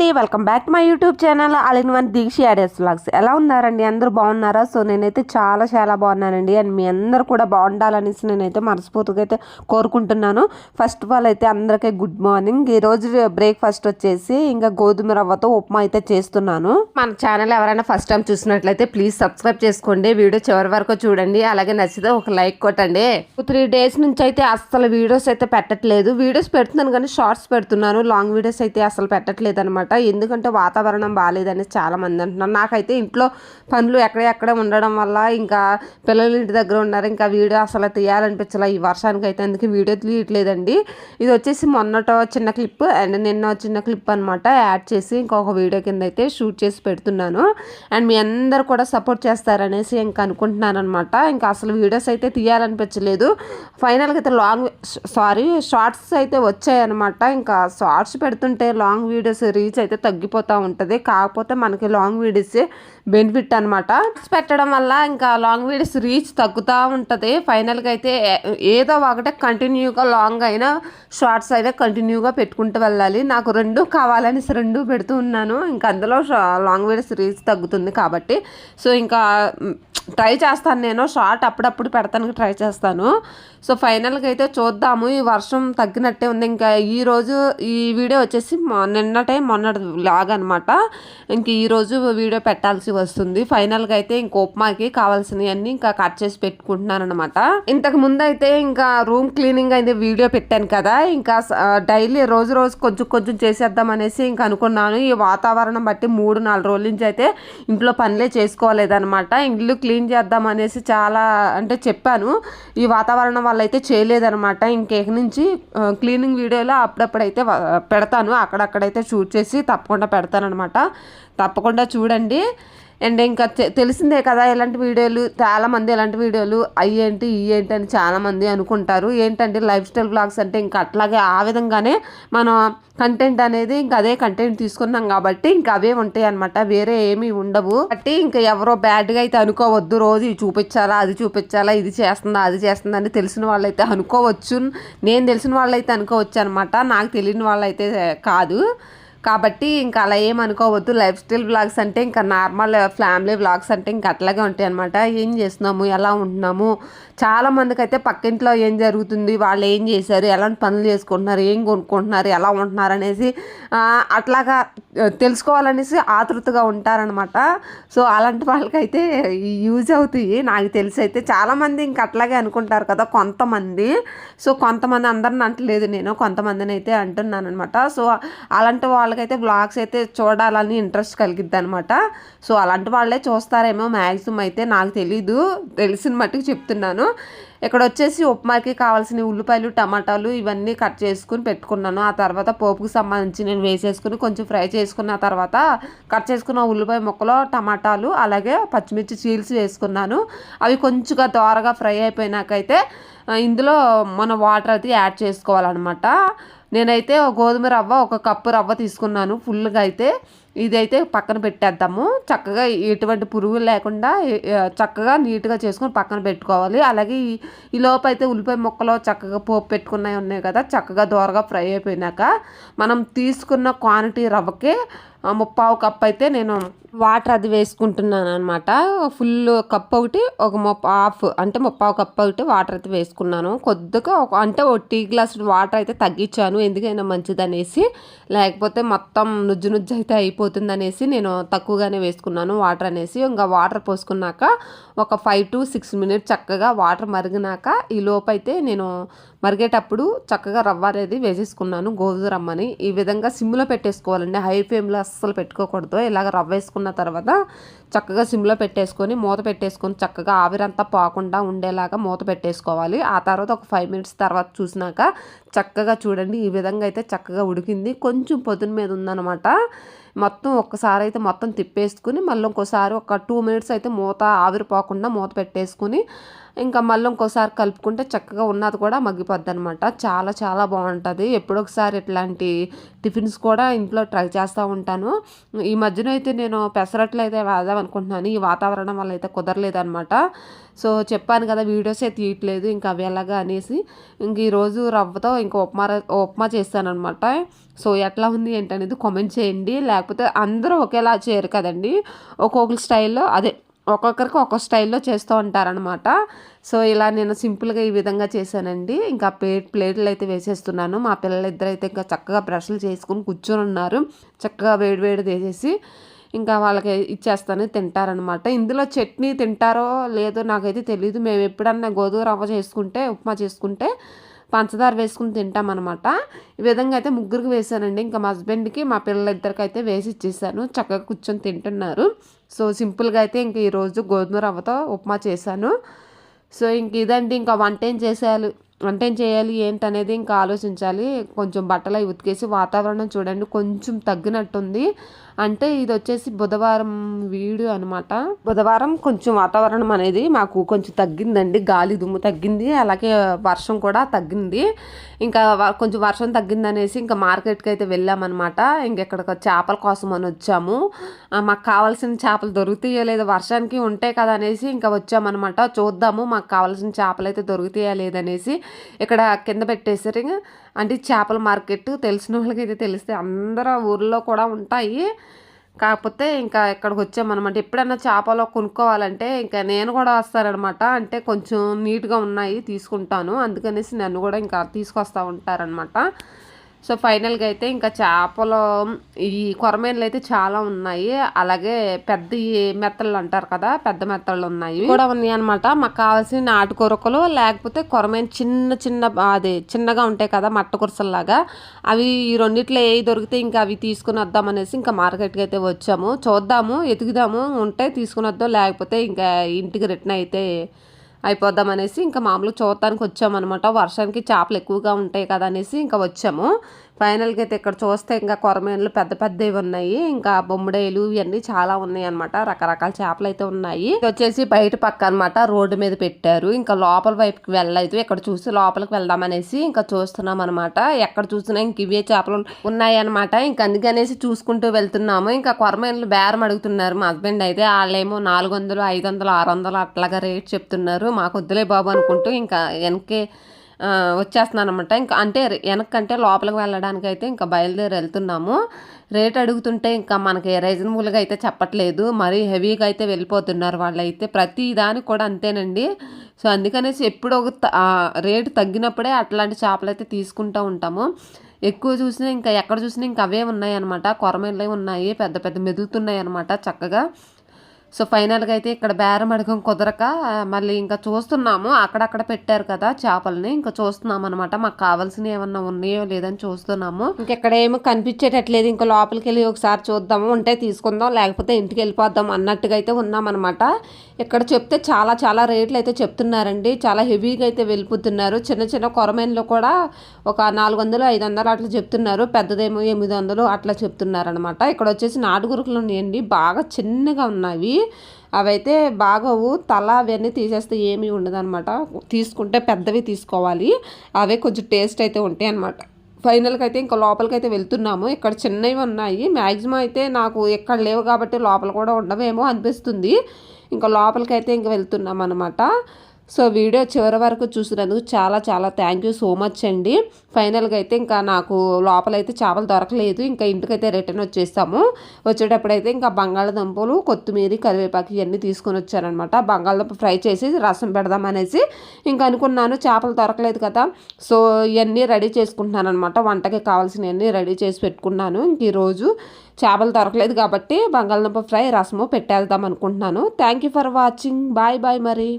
అండి welcome back to my YouTube channel all in one Deekshi audios vlogs ఎలా ఉన్నారండి? అందరూ బాగున్నారా? సో నేనైతే చాలా చాలా బాగున్నానండి. అండ్ మీ అందరూ కూడా బాగుండాలనేసి నేనైతే మనస్ఫూర్తిగా అయితే కోరుకుంటున్నాను. ఫస్ట్ ఆఫ్ ఆల్ అయితే అందరికీ గుడ్ మార్నింగ్ ఈ రోజు బ్రేక్ఫాస్ట్ వచ్చేసి ఇంకా గోధుమ రవ్వతో ఉప్మా అయితే చేస్తున్నాను. మన ఛానల్ ఎవరైనా ఫస్ట్ టైం చూసినట్లయితే ప్లీజ్ సబ్స్క్రైబ్ చేసుకోండి. వీడియో చివరి వరకు చూడండి. అలాగే నచ్చితే ఒక లైక్ కొట్టండి. త్రీ డేస్ నుంచి అయితే అస్సలు వీడియోస్ అయితే పెట్టట్లేదు. వీడియోస్ పెడుతున్నాను కానీ షార్ట్స్ పెడుతున్నాను. లాంగ్ వీడియోస్ అయితే అసలు పెట్టట్లేదు అనమాట ఎందుకంటే వాతావరణం బాగాలేదని చాలా మంది అంటున్నారు. నాకైతే ఇంట్లో పనులు ఎక్కడెక్కడ ఉండడం వల్ల ఇంకా పిల్లలు ఇంటి దగ్గర ఉన్నారు. ఇంకా వీడియో అసలు తీయాలనిపించాల ఈ వర్షానికి అయితే. అందుకే వీడియో తీయట్లేదండి. ఇది వచ్చేసి మొన్నట చిన్న క్లిప్ అండ్ నిన్న చిన్న క్లిప్ అనమాట. యాడ్ చేసి ఇంకొక వీడియో కింద అయితే షూట్ చేసి పెడుతున్నాను. అండ్ మీ అందరు కూడా సపోర్ట్ చేస్తారనేసి ఇంకా అనుకుంటున్నాను అనమాట ఇంకా అసలు వీడియోస్ అయితే తీయాలనిపించలేదు. ఫైనల్గా అయితే లాంగ్ సారీ షార్ట్స్ అయితే వచ్చాయన్నమాట ఇంకా షార్ట్స్ పెడుతుంటే లాంగ్ వీడియోస్ రీచ్ అయితే తగ్గిపోతూ ఉంటుంది. కాకపోతే మనకి లాంగ్ వీడియోస్ బెనిఫిట్ అనమాట పెట్టడం వల్ల ఇంకా లాంగ్ వీడియోస్ రీచ్ తగ్గుతూ ఉంటుంది. ఫైనల్గా అయితే ఏదో ఒకటే కంటిన్యూగా లాంగ్ అయినా షార్ట్స్ అయినా కంటిన్యూగా పెట్టుకుంటూ వెళ్ళాలి. నాకు రెండు కావాలని రెండు పెడుతూ ఉన్నాను. ఇంకా అందులో లాంగ్ వీడియోస్ రీచ్ తగ్గుతుంది కాబట్టి. సో ఇంకా ట్రై చేస్తాను నేను. షార్ట్ అప్పుడప్పుడు పెడతానికి ట్రై చేస్తాను. సో ఫైనల్గా అయితే చూద్దాము. ఈ వర్షం తగ్గినట్టే ఉంది. ఇంకా ఈ రోజు ఈ వీడియో వచ్చేసి నిన్నటే మొన్న నిన్నటే లాగ్ అనమాట ఇంక ఈరోజు వీడియో పెట్టాల్సి వస్తుంది. ఫైనల్గా అయితే ఇంక ఉప్మాకి కావాల్సినవన్నీ ఇంకా కట్ చేసి పెట్టుకుంటున్నాను అనమాట ఇంతకు ముందు అయితే ఇంకా రూమ్ క్లీనింగ్ అయితే వీడియో పెట్టాను కదా. ఇంకా డైలీ రోజు రోజు కొంచెం కొంచెం చేసేద్దాం అనేసి ఇంకా అనుకున్నాను. ఈ వాతావరణం బట్టి మూడు నాలుగు రోజుల నుంచి అయితే ఇంట్లో పనులే చేసుకోలేదనమాట. ఇల్లు క్లీన్ చేద్దాం అనేసి చాలా అంటే చెప్పాను. ఈ వాతావరణం వల్ల అయితే చేయలేదనమాట. ఇంకేక నుంచి క్లీనింగ్ వీడియోలో అప్పుడప్పుడైతే అయితే పెడతాను. అక్కడక్కడైతే షూట్ చేసి తప్పకుండా పెడతానమాట తప్పకుండా చూడండి. అండ్ ఇంకా తెలిసిందే కదా ఇలాంటి వీడియోలు చాలామంది ఇలాంటి వీడియోలు అయ్యేంటి ఇయ్యేంటి అని చాలామంది అనుకుంటారు. ఏంటంటే లైఫ్ స్టైల్ బ్లాగ్స్ అంటే ఇంకా అట్లాగే ఆ విధంగానే మనం కంటెంట్ అనేది ఇంకా అదే కంటెంట్ తీసుకున్నాం కాబట్టి ఇంకా అవే ఉంటాయి అనమాట వేరే ఏమీ ఉండవు. కాబట్టి ఇంకా ఎవరో బ్యాడ్గా అయితే అనుకోవద్దు. రోజు ఇది చూపించాలా అది చూపించాలా ఇది చేస్తుందా అది చేస్తుందా అని తెలిసిన వాళ్ళైతే అనుకోవచ్చు. నేను తెలిసిన వాళ్ళైతే అనుకోవచ్చు అనమాట నాకు తెలియని వాళ్ళైతే కాదు. కాబట్టి ఇంకా అలా ఏమనుకోవద్దు లైఫ్ స్టైల్ బ్లాగ్స్ అంటే ఇంకా నార్మల్ ఫ్యామిలీ బ్లాగ్స్ అంటే ఇంకా అట్లాగే ఉంటాయి అనమాట ఏం చేస్తున్నాము? ఎలా ఉంటున్నాము? చాలా మందికి అయితే పక్కింట్లో ఏం జరుగుతుంది? వాళ్ళు ఏం చేశారు? ఎలాంటి పనులు చేసుకుంటున్నారు? ఏం కొనుక్కుంటున్నారు? ఎలా ఉంటున్నారు? అనేసి అట్లాగా తెలుసుకోవాలనేసి ఆతృతగా ఉంటారనమాట సో అలాంటి వాళ్ళకైతే యూజ్ అవుతాయి. నాకు తెలిసి అయితే చాలామంది ఇంకా అట్లాగే అనుకుంటారు కదా కొంతమంది. సో కొంతమంది అందరిని అంటలేదు నేను. కొంతమందిని అయితే అంటున్నాను అనమాట సో అలాంటి వాళ్ళకైతే బ్లాగ్స్ అయితే చూడాలని ఇంట్రెస్ట్ కలిగిద్ది అనమాట సో అలాంటి వాళ్ళే చూస్తారేమో మ్యాక్సిమం అయితే నాకు తెలీదు. తెలిసిన మట్టుకు చెప్తున్నాను. ఇక్కడ వచ్చేసి ఉప్మాకి కావాల్సిన ఉల్లిపాయలు టమాటాలు ఇవన్నీ కట్ చేసుకుని పెట్టుకున్నాను. ఆ తర్వాత పోపుకు సంబంధించి నేను వేసేసుకుని కొంచెం ఫ్రై చేసుకున్న తర్వాత కట్ చేసుకున్న ఉల్లిపాయ ముక్కలో టమాటాలు అలాగే పచ్చిమిర్చి చీల్స్ వేసుకున్నాను. అవి కొంచెంగా దోరగా ఫ్రై అయిపోయినాకైతే ఇందులో మన వాటర్ అయితే యాడ్ చేసుకోవాలన్నమాట. నేనైతే గోధుమ రవ్వ ఒక కప్పు రవ్వ తీసుకున్నాను ఫుల్గా అయితే. ఇదైతే పక్కన పెట్టేద్దాము. చక్కగా ఎటువంటి పురుగులు లేకుండా చక్కగా నీట్గా చేసుకొని పక్కన పెట్టుకోవాలి. అలాగే ఈ ఈ లోపు అయితే ఉల్లిపాయ ముక్కలు చక్కగా పోపు పెట్టుకున్నవి ఉన్నాయి కదా చక్కగా దోరగా ఫ్రై అయిపోయినాక మనం తీసుకున్న క్వాంటిటీ రవ్వకి ముప్పావు కప్ అయితే నేను వాటర్ అది వేసుకుంటున్నాను అనమాట ఫుల్ కప్ ఒకటి ఒక ముప్ప హాఫ్ అంటే ముప్పావు కప్ ఒకటి వాటర్ అయితే వేసుకున్నాను. కొద్దిగా ఒక అంటే ఒక టీ గ్లాస్ వాటర్ అయితే తగ్గించాను. ఎందుకైనా మంచిది అనేసి లేకపోతే మొత్తం నుజ్జు నుజ్జు అయితే అయిపోతుంది అనేసి నేను తక్కువగానే వేసుకున్నాను వాటర్ అనేసి. ఇంకా వాటర్ పోసుకున్నాక ఒక ఫైవ్ టు సిక్స్ మినిట్స్ చక్కగా వాటర్ మరిగినాక ఈ లోపైతే అయితే నేను మరిగేటప్పుడు చక్కగా రవ్వ అనేది వేసేసుకున్నాను. గోధుమ రమ్మని ఈ విధంగా సిమ్లో పెట్టేసుకోవాలండి. హై ఫ్లేమ్లో అస్సలు పెట్టుకోకూడదు. ఇలాగ రవ్వ వేసుకున్న తర్వాత చక్కగా సిమ్లో పెట్టేసుకొని మూత పెట్టేసుకొని చక్కగా ఆవిరంతా పోకుండా ఉండేలాగా మూత పెట్టేసుకోవాలి. ఆ తర్వాత ఒక ఫైవ్ మినిట్స్ తర్వాత చూసినాక చక్కగా చూడండి. ఈ విధంగా అయితే చక్కగా ఉడికింది. కొంచెం పొద్దున మీద ఉందన్నమాట. మొత్తం ఒక్కసారి అయితే మొత్తం తిప్పేసుకుని మళ్ళీ ఇంకోసారి ఒక టూ మినిట్స్ అయితే మూత ఆవిరిపోకుండా మూత పెట్టేసుకుని ఇంకా మళ్ళీ ఇంకోసారి కలుపుకుంటే చక్కగా ఉన్నది కూడా మగ్గిపోద్ది అనమాట చాలా చాలా బాగుంటుంది. ఎప్పుడొకసారి ఇట్లాంటి టిఫిన్స్ కూడా ఇంట్లో ట్రై చేస్తూ ఉంటాను. ఈ మధ్యన అయితే నేను పెసరట్లు అయితే వేద్దాం అనుకుంటున్నాను. ఈ వాతావరణం వల్ల అయితే కుదరలేదనమాట సో చెప్పాను కదా వీడియోసే తీయట్లేదు. ఇంకా అవి ఎలాగా అనేసి ఇంక ఈరోజు రవ్వతో ఇంకా ఉప్మా ఉప్మా చేస్తానమాట సో ఎట్లా ఉంది ఏంటనేది కామెంట్ చేయండి. లేకపోతే అందరూ ఒకేలా చేయరు కదండి. ఒక్కొక్క స్టైల్లో అదే ఒక్కొక్కరికి ఒక్కొక్క స్టైల్లో చేస్తూ ఉంటారనమాట సో ఇలా నేను సింపుల్గా ఈ విధంగా చేశానండి. ఇంకా ప్లేట్ ప్లేట్లు అయితే వేసేస్తున్నాను. మా పిల్లలు ఇద్దరైతే అయితే ఇంకా చక్కగా బ్రష్లు చేసుకుని కూర్చొని ఉన్నారు. చక్కగా వేడి వేడి వేసేసి ఇంకా వాళ్ళకి ఇచ్చేస్తాను తింటారనమాట ఇందులో చట్నీ తింటారో లేదో నాకైతే తెలియదు మేము ఎప్పుడన్నా గోధుమ రవ్వ చేసుకుంటే ఉప్మా చేసుకుంటే పంచదార వేసుకుని అనమాట ఈ విధంగా అయితే ముగ్గురికి వేసానండి. ఇంకా మా హస్బెండ్కి మా పిల్లలిద్దరికి అయితే వేసి ఇచ్చేసాను. చక్కగా కూర్చొని తింటున్నారు. సో సింపుల్గా అయితే ఇంక ఈరోజు గోధుమ రవ్వతో ఉప్మా చేశాను. సో ఇంక ఇదండి. ఇంకా వంట ఏం చేసేయాలి అంటే ఏం చేయాలి ఏంటనేది ఇంకా ఆలోచించాలి. కొంచెం బట్టలు అవి ఉతికేసి వాతావరణం చూడండి కొంచెం తగ్గినట్టుంది. అంటే ఇది వచ్చేసి బుధవారం వీడియో అనమాట బుధవారం కొంచెం వాతావరణం అనేది మాకు కొంచెం తగ్గిందండి. గాలి దుమ్ము తగ్గింది అలాగే వర్షం కూడా తగ్గింది. ఇంకా కొంచెం వర్షం తగ్గిందనేసి ఇంకా మార్కెట్కి అయితే వెళ్ళామన్నమాట. ఇంకెక్కడ చేపల కోసం అని వచ్చాము. మాకు కావాల్సిన చేపలు దొరుకుతాయో లేదో వర్షానికి ఉంటాయి కదా అనేసి ఇంకా వచ్చామన్నమాట. చూద్దాము మాకు కావాల్సిన చేపలు అయితే దొరుకుతాయా లేదనేసి. ఇక్కడ కింద పెట్టేశారు అంటే చేపల మార్కెట్ తెలిసిన వాళ్ళకి అయితే తెలిస్తే అందరూ ఊర్లో కూడా ఉంటాయి. కాకపోతే ఇంకా ఇక్కడికి వచ్చామన్నమాట. ఎప్పుడన్నా చేపలు కొనుక్కోవాలంటే ఇంకా నేను కూడా వస్తారనమాట అంటే కొంచెం నీట్గా ఉన్నాయి తీసుకుంటాను. అందుకనేసి నన్ను కూడా ఇంకా తీసుకొస్తూ ఉంటారనమాట సో ఫైనల్గా అయితే ఇంకా చేపలు ఈ కొరమేన్లు అయితే చాలా ఉన్నాయి. అలాగే పెద్ద మెత్తలు అంటారు కదా పెద్ద మెత్తలు ఉన్నాయి. కూడా ఉన్నాయి అనమాట మాకు కావాల్సిన నాటు కొరకలు లేకపోతే కొరమేన చిన్న చిన్న అది చిన్నగా ఉంటాయి కదా మట్ట కురసల్లాగా. అవి ఈ రెండిట్లో ఏవి దొరికితే ఇంకా అవి తీసుకుని వద్దాం అనేసి ఇంకా మార్కెట్కి అయితే వచ్చాము. చూద్దాము ఎతుకుదాము ఉంటే తీసుకుని వద్దాం లేకపోతే ఇంకా ఇంటికి రిటర్న్ అయితే అయిపోద్దాం అనేసి ఇంకా మామూలుగా చూడటానికి వచ్చామన్నమాట. వర్షానికి చేపలు ఎక్కువగా ఉంటాయి కదా అనేసి ఇంకా వచ్చాము. ఫైనల్గా అయితే ఇక్కడ చూస్తే ఇంకా కొరమేన్లు పెద్ద పెద్దవి ఉన్నాయి. ఇంకా బొమ్మడేలు ఇవన్నీ చాలా ఉన్నాయి అనమాట రకరకాల చేపలు అయితే ఉన్నాయి వచ్చేసి బయట పక్క అనమాట రోడ్డు మీద పెట్టారు. ఇంకా లోపల వైపుకి వెళ్ళలేదు. ఇక్కడ చూసి లోపలికి వెళ్దామనేసి ఇంకా చూస్తున్నాం అనమాట ఎక్కడ చూసినా ఇంక ఇవే చేపలు ఉన్నాయి అనమాట ఇంకా అందుకనేసి చూసుకుంటూ వెళ్తున్నాము. ఇంకా కొరమేన్లు బేరం అడుగుతున్నారు మా హస్బెండ్ అయితే. వాళ్ళేమో నాలుగు వందలు ఐదు వందలు ఆరు వందలు అట్లాగా రేట్ చెప్తున్నారు. మాకు వద్దులే బాబు అనుకుంటూ ఇంకా వెనకే వచ్చేస్తున్నాను అనమాట ఇంకా అంటే వెనక్కంటే లోపలికి వెళ్ళడానికి అయితే ఇంకా బయలుదేరి వెళ్తున్నాము. రేట్ అడుగుతుంటే ఇంకా మనకి రీజనబుల్గా అయితే చెప్పట్లేదు. మరీ హెవీగా అయితే వెళ్ళిపోతున్నారు వాళ్ళైతే. ప్రతి దానికి కూడా అంతేనండి. సో అందుకనేసి ఎప్పుడు ఒక రేటు తగ్గినప్పుడే అట్లాంటి చేపలు అయితే తీసుకుంటూ ఉంటాము. ఎక్కువ చూసినా ఇంకా ఎక్కడ చూసినా ఇంకా అవే ఉన్నాయి అనమాట కొరమేళ్ళే ఉన్నాయి. పెద్ద పెద్ద మెదులుతున్నాయి అనమాట చక్కగా. సో ఫైనల్గా అయితే ఇక్కడ బేరం అడగం కుదరక మళ్ళీ ఇంకా చూస్తున్నాము. అక్కడక్కడ పెట్టారు కదా చేపల్ని. ఇంకా చూస్తున్నాం అనమాట మాకు కావాల్సినవి ఏమన్నా ఉన్నాయో లేదని చూస్తున్నాము. ఇంకెక్కడ ఏమో కనిపించేటట్లేదు. ఇంకా లోపలికి వెళ్ళి ఒకసారి చూద్దాము. ఉంటే తీసుకుందాం. లేకపోతే ఇంటికి వెళ్ళిపోద్దాం అన్నట్టుగా అయితే ఉన్నామన్నమాట. ఇక్కడ చెప్తే చాలా చాలా రేట్లు అయితే చెప్తున్నారండి. చాలా హెవీగా అయితే వెళ్ళిపోతున్నారు. చిన్న చిన్న కొరమేన్లో కూడా ఒక నాలుగు వందలు ఐదు వందలు అట్లా చెప్తున్నారు. పెద్దదేమో ఎనిమిది వందలు అట్లా చెప్తున్నారనమాట ఇక్కడ వచ్చేసి నాటుగురుకులు ఉన్నాయండి. బాగా చిన్నగా ఉన్నాయి అవైతే బాగోవు. తల అవన్నీ తీసేస్తే ఏమీ ఉండదనమాట తీసుకుంటే పెద్దవి తీసుకోవాలి. అవే కొంచెం టేస్ట్ అయితే ఉంటాయి అనమాట ఫైనల్గా అయితే ఇంకా లోపలికి అయితే వెళ్తున్నాము. ఇక్కడ చిన్నవి ఉన్నాయి. మ్యాక్సిమం అయితే నాకు ఎక్కడ లేవు కాబట్టి లోపల కూడా ఉండవేమో అనిపిస్తుంది. ఇంకా లోపలికి అయితే ఇంక వెళ్తున్నాం అనమాట సో వీడియో చివరి వరకు చూసినందుకు చాలా చాలా థ్యాంక్ యూ సో మచ్ అండి. ఫైనల్గా అయితే ఇంకా నాకు లోపలైతే చేపలు దొరకలేదు. ఇంకా ఇంటికైతే రిటర్న్ వచ్చేస్తాము. వచ్చేటప్పుడైతే ఇంకా బంగాళదుంపలు కొత్తిమీర కరివేపాకు ఇవన్నీ తీసుకొని వచ్చానమాట బంగాళదుంప ఫ్రై చేసి రసం పెడదామనేసి ఇంకా అనుకున్నాను. చేపలు దొరకలేదు కదా. సో ఇవన్నీ రెడీ చేసుకుంటున్నాను అనమాట వంటకి కావాల్సినవన్నీ రెడీ చేసి పెట్టుకున్నాను. ఇంక ఈరోజు చేపలు దొరకలేదు కాబట్టి బంగాళదుంప ఫ్రై రసము పెట్టేద్దాం అనుకుంటున్నాను. Thank you for watching bye bye మరి